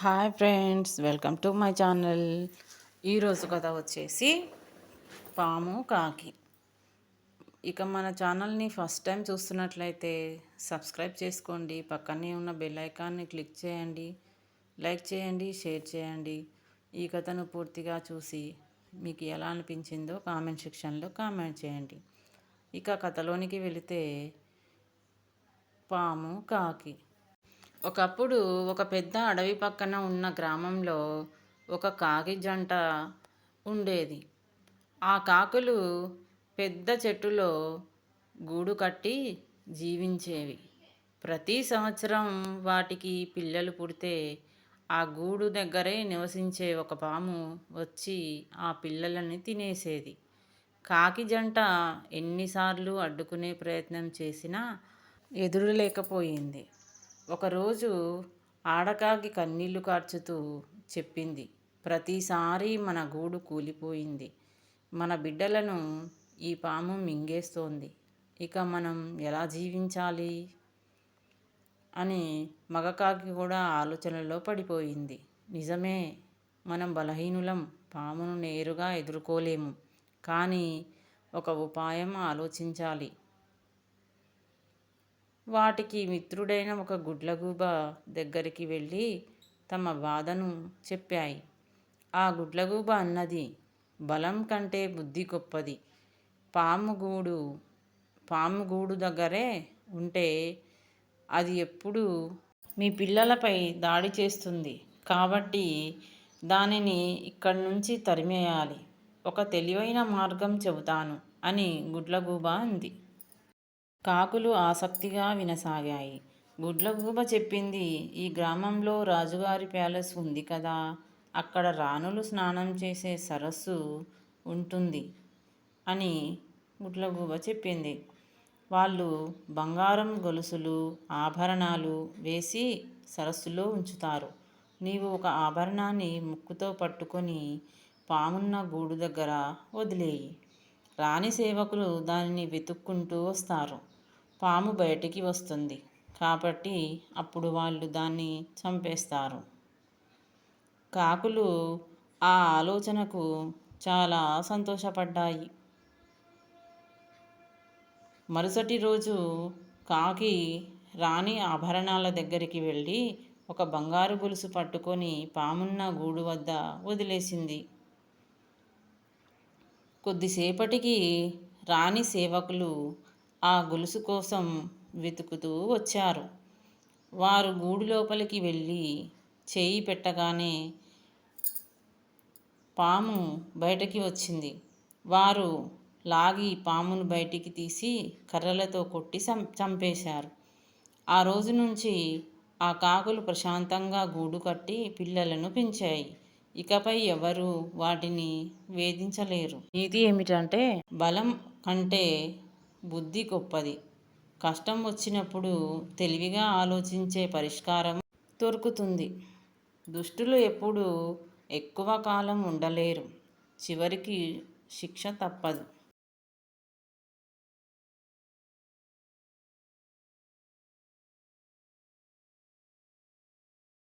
Hi friends welcome to my channel. ఈరోజు కథ వచ్చేసి పాము కాకి. ఇక మన ఛానల్ని ఫస్ట్ టైం చూస్తున్నట్లయితే సబ్స్క్రైబ్ చేసుకోండి. పక్కనే ఉన్న బెల్ ఐకాన్ని క్లిక్ చేయండి. లైక్ చేయండి షేర్ చేయండి. ఈ కథను పూర్తిగా చూసి మీకు ఎలా అనిపించిందో కామెంట్ సెక్షన్లో కామెంట్ చేయండి. ఇక కథలోనికి వెళితే పాము కాకి. ఒకప్పుడు ఒక పెద్ద అడవి పక్కన ఉన్న గ్రామంలో ఒక కాకి జంట ఉండేది. ఆ కాకులు పెద్ద చెట్టులో గూడు కట్టి జీవించేవి. ప్రతి సంవత్సరం వాటికి పిల్లలు పుడితే ఆ గూడు దగ్గరే నివసించే ఒక పాము వచ్చి ఆ పిల్లలని తినేసేది. కాకి జంట ఎన్నిసార్లు అడ్డుకునే ప్రయత్నం చేసినా ఎదురు లేకపోయింది. ఒకరోజు ఆడకాకి కన్నీళ్ళు కార్చుతూ చెప్పింది. ప్రతిసారి మన గూడు కూలిపోయింది. మన బిడ్డలను ఈ పాము మింగేస్తోంది. ఇక మనం ఎలా జీవించాలి? అని మగకాకి కూడా ఆలోచనలో పడిపోయింది. నిజమే మనం బలహీనులం పామును నేరుగా ఎదుర్కోలేము. కానీ ఒక ఉపాయం ఆలోచించాలి. వాటికి మిత్రుడైన ఒక గుడ్లగూబ దగ్గరికి వెళ్ళి తమ బాధను చెప్పాయి. ఆ గుడ్లగూబ అన్నది బలం కంటే బుద్ధి గొప్పది. పాముగూడు పాముగూడు దగ్గరే ఉంటే అది ఎప్పుడు మీ పిల్లలపై దాడి చేస్తుంది. కాబట్టి దానిని ఇక్కడి నుంచి తరిమేయాలి. ఒక తెలివైన మార్గం చెబుతాను అని గుడ్లగూబ అంది. కాకులు ఆసక్తిగా వినసాగాయి. గుడ్లగూబ చెప్పింది ఈ గ్రామంలో రాజుగారి ప్యాలెస్ ఉంది కదా అక్కడ రాణులు స్నానం చేసే సరస్సు ఉంటుంది అని గుడ్లగూబ చెప్పింది. వాళ్ళు బంగారం గొలుసులు ఆభరణాలు వేసి సరస్సులో ఉంచుతారు. నీవు ఒక ఆభరణాన్ని ముక్కుతో పట్టుకొని పామున్న గూడు దగ్గర వదిలేయి. రాణి సేవకులు దానిని వెతుక్కుంటూ వస్తారు. పాము బయటికి వస్తుంది. కాబట్టి అప్పుడు వాళ్ళు దాన్ని చంపేస్తారు. కాకులు ఆ ఆలోచనకు చాలా సంతోషపడ్డాయి. మరుసటి రోజు కాకి రాణి ఆభరణాల దగ్గరికి వెళ్ళి ఒక బంగారు గొలుసు పట్టుకొని పామున్న గూడు వద్ద వదిలేసింది. కొద్దిసేపటికి రాణి సేవకులు ఆ గొలుసు కోసం వెతుకుతూ వచ్చారు. వారు గూడు లోపలికి వెళ్ళి చేయి పెట్టగానే పాము బయటకి వచ్చింది. వారు లాగి పామును బయటికి తీసి కర్రలతో కొట్టి చంపేశారు. ఆ రోజు నుంచి ఆ కాకులు ప్రశాంతంగా గూడు కట్టి పిల్లలను పెంచాయి. ఇకపై ఎవరు వాటిని వేధించలేరు. ఇది ఏమిటంటే బలం కంటే బుద్ధి గొప్పది. కష్టం వచ్చినప్పుడు తెలివిగా ఆలోచించే పరిష్కారం దొరుకుతుంది. దుష్టులు ఎప్పుడూ ఎక్కువ కాలం ఉండలేరు. చివరికి శిక్ష తప్పదు.